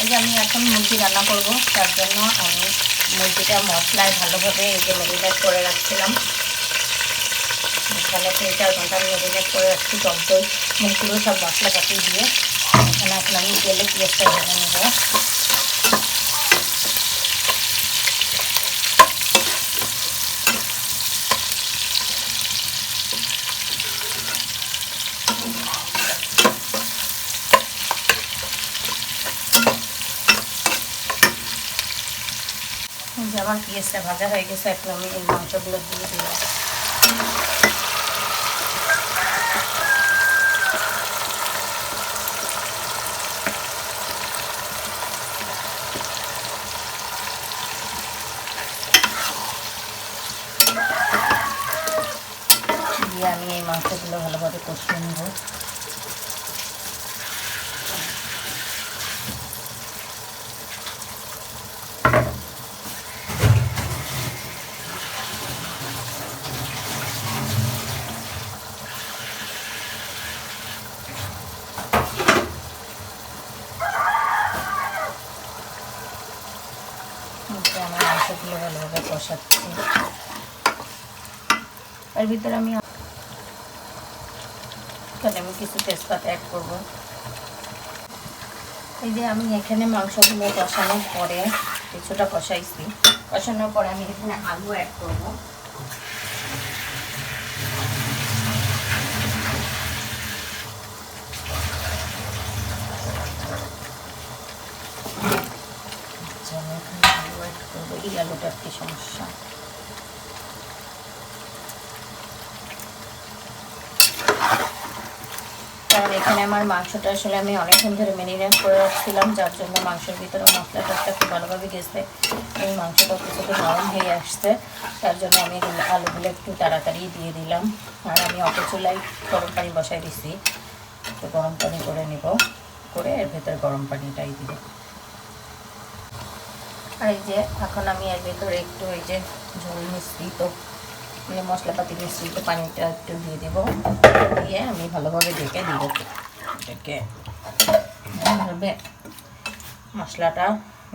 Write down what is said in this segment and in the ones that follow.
এই যে আমি এখন মুরগি রান্না করব, তার জন্য আমি মুরগিটা মশলায় ভালোভাবে এই যে মেরিনেট করে রাখছিলাম। মশলা তিন চার ঘণ্টা মেরিনেট করে রাখছি, টক দই মুরগিগুলো সব মশলা কাটিয়ে দিয়ে। এখানে এখন আমি তেলে পেঁয়াজটা ভেজে নেব। আমার পেঁয়াজটা ভাজা হয়ে গেছে, এখন আমি এই মাংসগুলো দিয়ে দিয়ে আমি এই মাংসগুলো ভালোভাবে কষিয়ে নেব। মাংসগুলো ভালোভাবে কষাচ্ছি এর ভিতরে আমি এখানে আমি কিছু তেজপাতা অ্যাড করব। এই যে আমি এখানে মাংসগুলো কষানোর পরে কিছুটা কষাইছি। কষানোর পরে আমি এখানে আলু অ্যাড করব। আচ্ছা, আলু করব এই আলুটা একটি সমস্যা। কারণ এখানে আমার মাংসটা আসলে আমি অনেকক্ষণ ধরে মেরিনেট করে রাখছিলাম, যার জন্য মাংসের ভিতরে মশলা টসলা খুব ভালোভাবে গেছে। এই মাংসটা কিছুটা নরম হয়ে আসছে, তার জন্য আমি আলুগুলো একটু তাড়াতাড়ি দিয়ে দিলাম। আর আমি অটো চুলায় গরম পানি বসাই দিছি, একটু গরম পানি করে নিব, করে এর ভেতরে গরম পানিটাই দিব। আর এই যে, এখন আমি এর ভেতরে একটু এই যে ঝোল মিশ্রিত মানে মশলাপাতি মিশ্রিত পানিটা একটু দিয়ে দেবো। দিয়ে আমি ভালোভাবে ঢেকে দিব। ঢেকে ভালোভাবে মশলাটা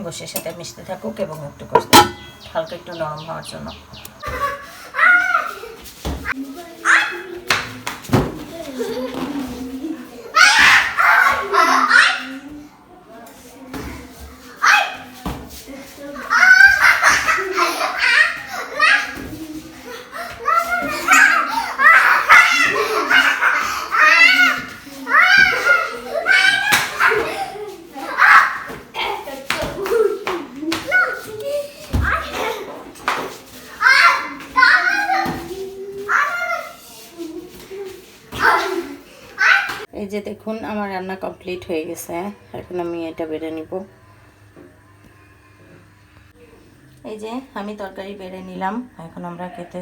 গোশের সাথে মিশতে থাকুক এবং একটু কষতে হালকা একটু নরম হওয়ার জন্য। এই যে দেখুন, আমার রান্না কমপ্লিট হয়ে গেছে। এখন আমি এটা বেড়ে নিব। এই যে আমি তরকারি বেড়ে নিলাম। এখন আমরা খেতে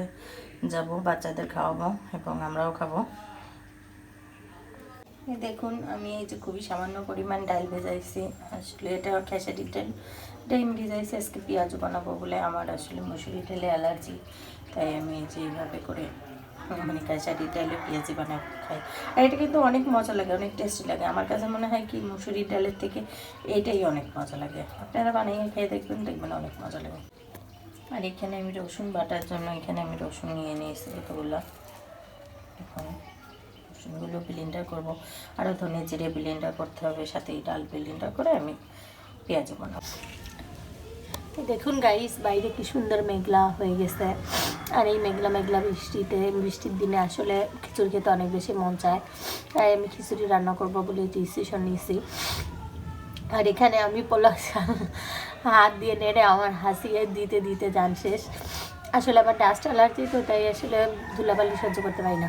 যাব, বাচ্চাদের খাওয়াবো এবং আমরাও খাব। দেখুন, আমি এই যে খুবই সামান্য পরিমাণ ডাল ভেজাইছি। আসলে এটা খেসারি ডাল। আমি ভেজাইছি, আজকে পেঁয়াজও বানাবো বলে। আমার আসলে মুসুরি ডালে অ্যালার্জি, তাই আমি এই যে এইভাবে করে মানে খেসারি ডালে পেঁয়াজি বানাবো খাই। আর এটা কিন্তু অনেক মজা লাগে, অনেক টেস্টি লাগে। আমার কাছে মনে হয় কি মুসুরি ডালের থেকে এটাই অনেক মজা লাগে। আপনারা বানিয়ে খেয়ে দেখবেন দেখবেন অনেক মজা লাগে। আর এখানে আমি রসুন বাটার জন্য এখানে আমি রসুন নিয়ে নিয়েছি এতগুলো। এখন রসুনগুলো ব্লেন্ডার করব। আরও ধনে জিরে ব্লেন্ডার করতে হবে, সাথে ডাল ব্লেন্ডার করে আমি পেঁয়াজ বানাবো। দেখুন গাইস বাইরে কি সুন্দর মেঘলা হয়ে গেছে। আর এই মেঘলা মেঘলা বৃষ্টিতে, বৃষ্টির দিনে আসলে খিচুড়ি খেতে অনেক বেশি মন চায়। তাই আমি খিচুড়ি রান্না করব বলে ডিসিশন নিয়েছি। আর এখানে আমি চাল হাত দিয়ে নেড়ে আমার হাসিয়ে দিতে দিতে যান শেষ। আসলে আমার ডাস্ট অ্যালার্জি তো তাই আসলে ধুলাবালি সহ্য করতে পারি না।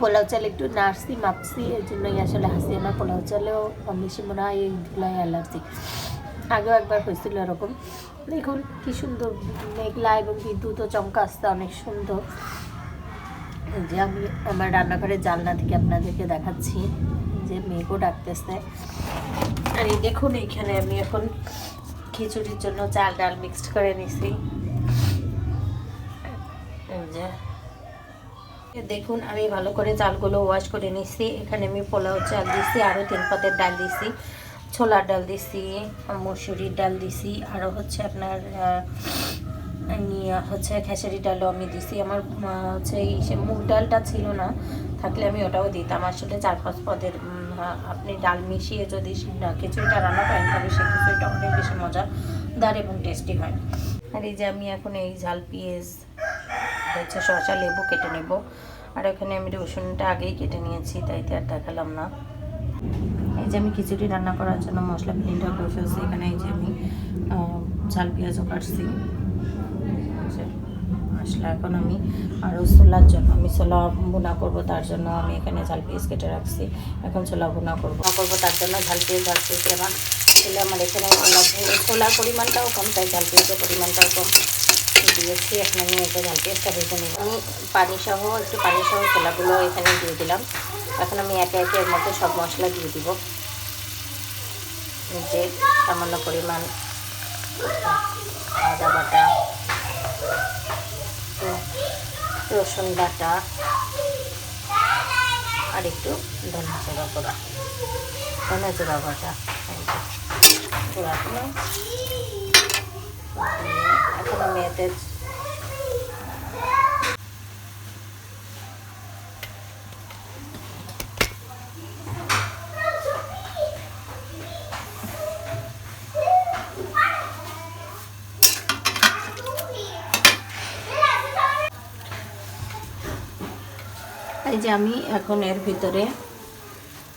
পোলাও চাল একটু নাড়ছি, মাপছি, এর জন্যই আসলে হাসি, আমার পোলাও চালেও বেশি মনে হয় এই ধুলাই অ্যালার্জি আগেও একবার হয়েছিল এরকম। দেখুন কি সুন্দর মেঘলা এবং বিদ্যুৎ চমকা আসতে অনেক সুন্দর। যে আমি আমার রান্নাঘরের জানলা থেকে আপনাদেরকে দেখাচ্ছি যে মেঘও ডাকতেছে। আর এই দেখুন, এইখানে আমি এখন খিচুড়ির জন্য চাল ডাল মিক্সড করে নিছি। দেখুন, আমি ভালো করে চালগুলো ওয়াশ করে নিছি। এখানে আমি পোলাও চাল দিছি, আরও তিন পাতের ডাল দিছি। ছোলার ডাল দিছি, মসুরির ডাল দিছি আরও হচ্ছে আপনার হচ্ছে খেসারি ডালও আমি দিছি। আমার হচ্ছে এই সে মুগ ডালটা ছিল না, থাকলে আমি ওটাও দিতাম। আসলে চার পাঁচ পদের আপনি ডাল মিশিয়ে যদি খিচুড়িটা রান্না করেন তবে সেই খিচুড়িটা অনেক বেশি মজাদার এবং টেস্টি হয়। আর এই যে আমি এখন এই ঝাল, পেঁয়াজ, হচ্ছে শসা, লেবু কেটে নেব। আর এখানে আমি রসুনটা আগেই কেটে নিয়েছি, তাই তো আর দেখালাম না। এই যে আমি খিচুড়ি রান্না করার জন্য মশলা ব্লেন্ডার করে ফেলছি। এখানে এই যে আমি ঝাল পেঁয়াজও কাটছি। মশলা এখন আমি আরও ছোলার জন্য, আমি ছোলা বোনা করব তার জন্য আমি এখানে ঝাল পেঁয়াজ কেটে রাখছি। এখন ছোলা বোনা করব। করব তার জন্য ঝাল পেঁয়াজ ভাজতেছি আমার, ছেলে আমার এখানে ছোলা ছোলার পরিমাণটাও কম, তাই ঝাল পেঁয়াজের পরিমাণটাও কম। দিয়েছি। এখন আমি এটা পেঁয়াজটা ভেজে নেব আমি পানি সহ একটু পানি সহ ছোলাগুলো এখানে দিয়ে দিলাম। এখন আমি একে একে এর মধ্যে সব মশলা দিয়ে দিব। যে সামান্য পরিমাণ আদা বাটা, রসুন বাটা, আর একটু ধনে জিরা করা ধনে জিরা বাটা। এতে এই যে আমি এখন এর ভিতরে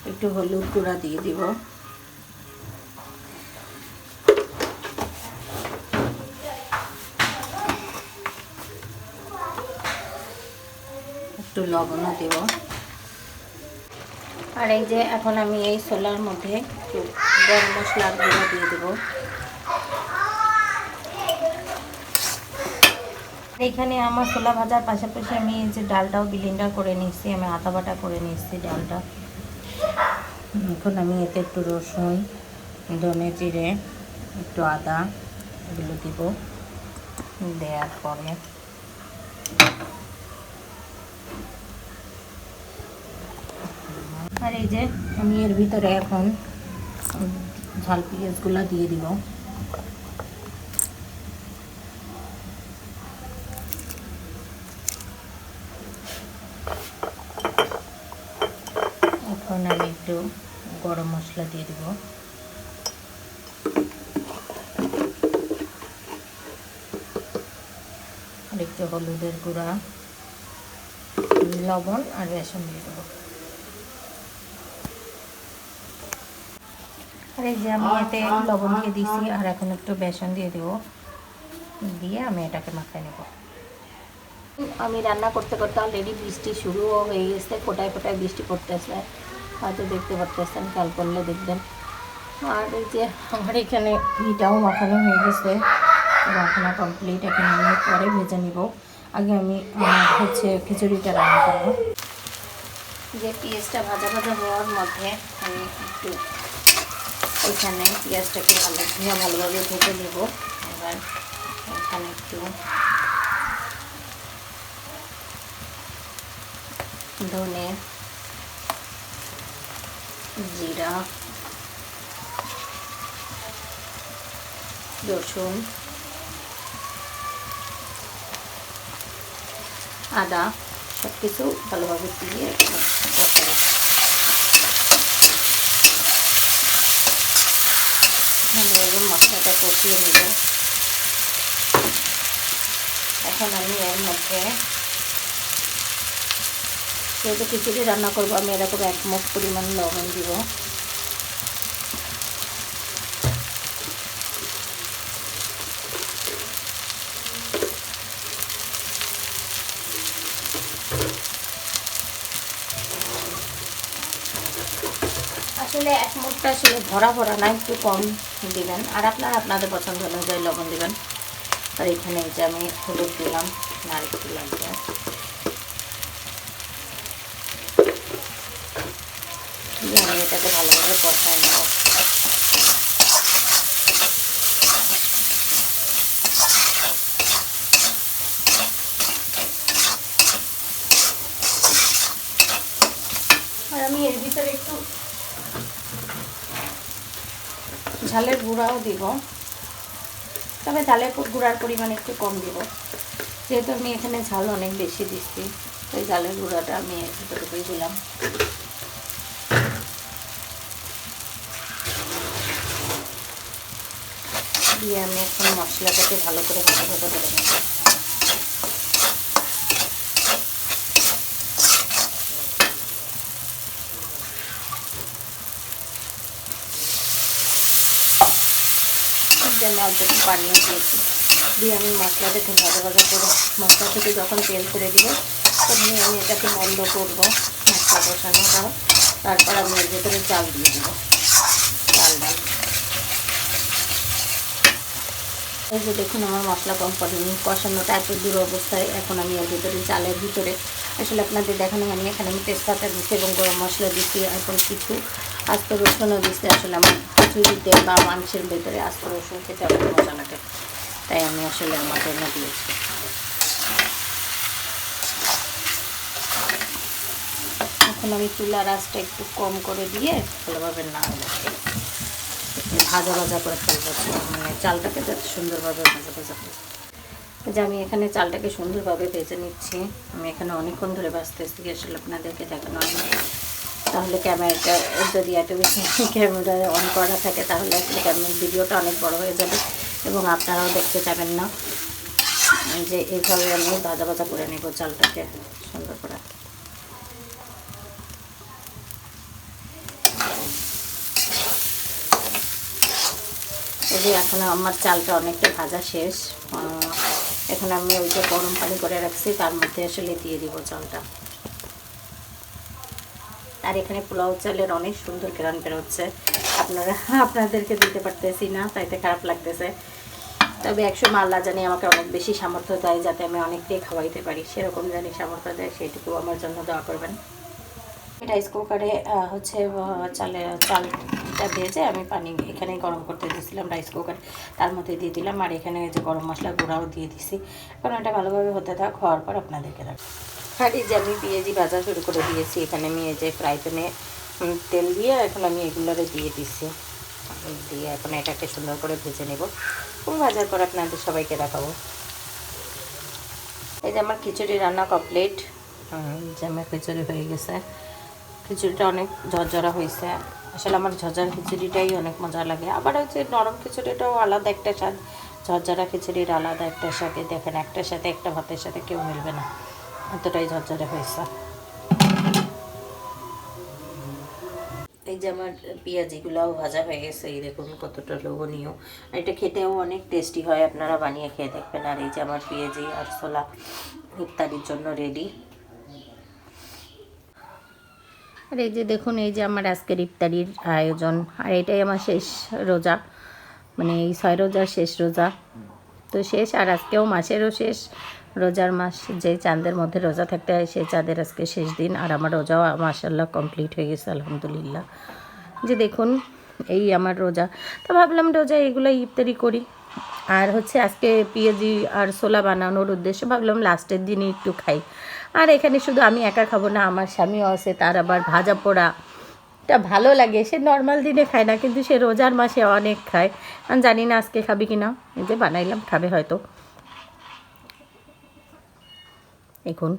একটু হলুদ গুঁড়া দিয়ে দিব। একটু লবণও দেব। আর এই যে এখন আমি এই ছোলার মধ্যে একটু গরম মশলার গুঁড়ো দিয়ে দেবো। এখানে আমার ছোলা ভাজার পাশাপাশি আমি এই যে ডালটাও বিলিন্ডার করে নিচ্ছি আমি আদা বাটা করে নিচ্ছি ডালটা। এখন আমি এতে একটু রসুন, ধনে জিরে, একটু আদা এগুলো দিব। দেওয়ার পরে আর এই যে আমি এর ভিতরে এখন ঝাল পেঁয়াজগুলো দিয়ে দিব। এখন আমি একটু গরম মশলা দিয়ে দিব। আর একটু হলুদের গুঁড়া, লবণ আর বেসন দিয়ে দেবো। আর এই যে আমি এতে লবণ দিয়ে দিছি আর এখন একটু বেসন দিয়ে দেবো। দিয়ে আমি এটাকে মাখায় নেব। আমি রান্না করতে করতে অলরেডি বৃষ্টি শুরুও হয়ে গেছে ফোটায় ফোটায় বৃষ্টি পড়তেছে। হয়তো দেখতে পারতেছেন খেয়াল করলে দেখবেন। আর এই যে আমার এখানে ঘিটাও মাখানো হয়ে গেছে। মাখানো কমপ্লিট এখন আমি পরে ভেজে নিব। আগে আমি হচ্ছে খিচুড়িটা রান্না করব। যে পেঁয়াজটা ভাজা ভাজা হওয়ার মধ্যে আমি একটু ওইখানে পেঁয়াজটাকে ভালো ধুয়ে ভালোভাবে ভেজে নেব। এবার এখানে একটু ধনে জিরা, রসুন, আদা সব কিছু ভালোভাবে দিয়ে কষা নেব। ভালোভাবে মশলাটা কষিয়ে নেব। এখন আমি এর মধ্যে যেহেতু খিচুড়ি রান্না করব, আমি এরকম এক মুখ পরিমাণ লবণ দিব। আসলে এক মুখটা আসলে ভরা ভরা না, একটু কম। দিবেন। আর আপনার আপনাদের পছন্দ অনুযায়ী লবণ দিবেন। আর এখানে যে আমি হলুদ দিলাম আর লাগবে আমি এটাকে ভালোভাবে কষাই নেব আর আমি এর ভিতরে একটু ঝালের গুঁড়াও দিব। তবে ঝালের গুঁড়ার পরিমাণ একটু কম দিব। যেহেতু আমি এখানে ঝাল অনেক বেশি দিচ্ছি ওই ঝালের গুঁড়াটা আমি ভিতরে দিলাম। দিয়ে আমি এখন মশলাটাকে ভালো করে ভাজা করে নেব। যে আমি অল্প একটু পানিও দিয়েছি। দিয়ে আমি মশলাটাকে ভাজা ভাজা করে, মশলা থেকে যখন তেল ছেড়ে দিব, তখনই আমি এটাকে বন্ধ করব, মশলা কষানোটা তারপর আমি এর ভেতরে চাল দিয়ে দিব, চাল ডাল। এই যে দেখুন আমার মশলা কম করেনি কষানোটা এত দূর অবস্থায়, এখন আমি এর ভিতরে চালের ভিতরে। আসলে আপনাদের দেখানো হয়নি এখানে আমি তেজপাতা দিচ্ছি এবং গরম মশলা দিচ্ছি, এখন কিছু আস্ত রসুনও দিচ্ছি আসলে আমার খিচুড়িতে বা মাংসের ভেতরে আস্ত রসুন খেতে অনেক মজা লাগে। তাই আমি আসলে আমার জন্য দিয়েছি। এখন আমি চুলার আঁচটা একটু কম করে দিয়ে ভালোভাবে না ভাজা ভাজা করে ফেলব। মানে চালটাকে যাতে সুন্দরভাবে ভাজা ভাজা যে আমি এখানে চালটাকে সুন্দরভাবে ভেজে নিচ্ছি। আমি এখানে অনেকক্ষণ ধরে ভাজতেছি। আসলে আপনাদেরকে দেখানো হয়নি। তাহলে ক্যামেরাটা, যদি এত বেশি ক্যামেরা অন করা থাকে, তাহলে আসলে ক্যামেরার ভিডিওটা অনেক বড় হয়ে যাবে এবং আপনারাও দেখতে পাবেন না। যে এইভাবে আমি ভাজা ভাজা করে নেব চালটাকে সুন্দর করে। এই এখন আমার চালটা অনেকটা ভাজা শেষ। এখন আমি ওই যে গরম পানি করে রাখছি, তার মধ্যে আসলে দিয়ে দিব চালটা। আর এখানে পোলাও চালের অনেক সুন্দর গ্রান বেরোচ্ছে। আপনারা আপনাদেরকে দিতে পারতেছি না, তাইতে খারাপ লাগতেছে। তবে একসময় আল্লাহ জানি আমাকে অনেক বেশি সামর্থ্য দেয় যাতে আমি অনেকটাই খাওয়াইতে পারি। সেরকম জানি সামর্থ্য দেয়, সেইটুকু আমার জন্য দোয়া করবেন। রাইস কুকারে হচ্ছে চালের, চালটা ভেজে আমি পানি এখানে গরম করতে দিয়েছিলাম রাইস কুকার তার মধ্যে দিয়ে দিলাম, আর এখানে যে গরম মশলা গুঁড়াও দিয়ে দিছি। কারণ এটা ভালোভাবে হতে থাক, হওয়ার পর আপনাদেরকে রাখব আর এই যে আমি পেঁয়াজি ভাজা শুরু করে দিয়েছি, এখানে আমি এই যে ফ্রাই প্যানে তেল দিয়ে এখন আমি এগুলোরে দিয়ে দিচ্ছি। দিয়ে এখন এটাকে সুন্দর করে ভেজে নেব। এবং ভাজার পর আপনাদের সবাইকে দেখাবো। এই যে আমার খিচুড়ি রান্না কমপ্লিট। যে আমার খিচুড়ি হয়ে গেছে। খিচুড়িটা অনেক ঝরঝরা হয়েছে। আসলে আমার ঝরঝরা খিচুড়িটাই অনেক মজা লাগে। আবার হচ্ছে নরম খিচুড়িটাও আলাদা একটা স্বাদ। ঝরঝরা খিচুড়ির আলাদা একটা সাথে দেখেন একটার সাথে একটা, ভাতের সাথে কেউ মিলবে না। এতটাই ঝরঝরে হয়েছে। এই যে আমার পেঁয়াজিগুলোও ভাজা হয়ে গেছে এই দেখুন কতটা লোভনীয়। আর এটা খেতেও অনেক টেস্টি হয় আপনারা বানিয়ে খেয়ে দেখবেন। আর এই যে আমার পেঁয়াজি আর ছোলা ইত্যাদির জন্য রেডি আর এই যে দেখুন এই যে আমার আজকের ইফতারির আয়োজন। আর এটাই আমার শেষ রোজা। মানে এই ছয় রোজার শেষ রোজা। তো শেষ আর আজকেও মাসেরও শেষ। রোজার মাস, যে চাঁদের মধ্যে রোজা থাকতে হয়, সেই চাঁদের আজকে শেষ দিন। আর আমার রোজাও মাসাল্লাহ কমপ্লিট হয়ে গেছে, আলহামদুলিল্লাহ। যে দেখুন, এই আমার রোজা। তো ভাবলাম রোজা এগুলো ইফতারি করি। আর হচ্ছে আজকে পেঁয়াজি আর ছোলা বানানোর উদ্দেশ্যে ভাবলাম লাস্টের দিনে একটু খাই। আর এখানে শুধু আমি একা খাব না, আমার স্বামীও আছে, তার আবার ভাজা পোড়া। এটা ভালো লাগে, সে নর্মাল দিনে খায় না, কিন্তু সে রোজার মাসে অনেক খায়। আমি জানি না আজকে খাবি কি না এই যে বানাইলাম, খাবে হয়তো। এখন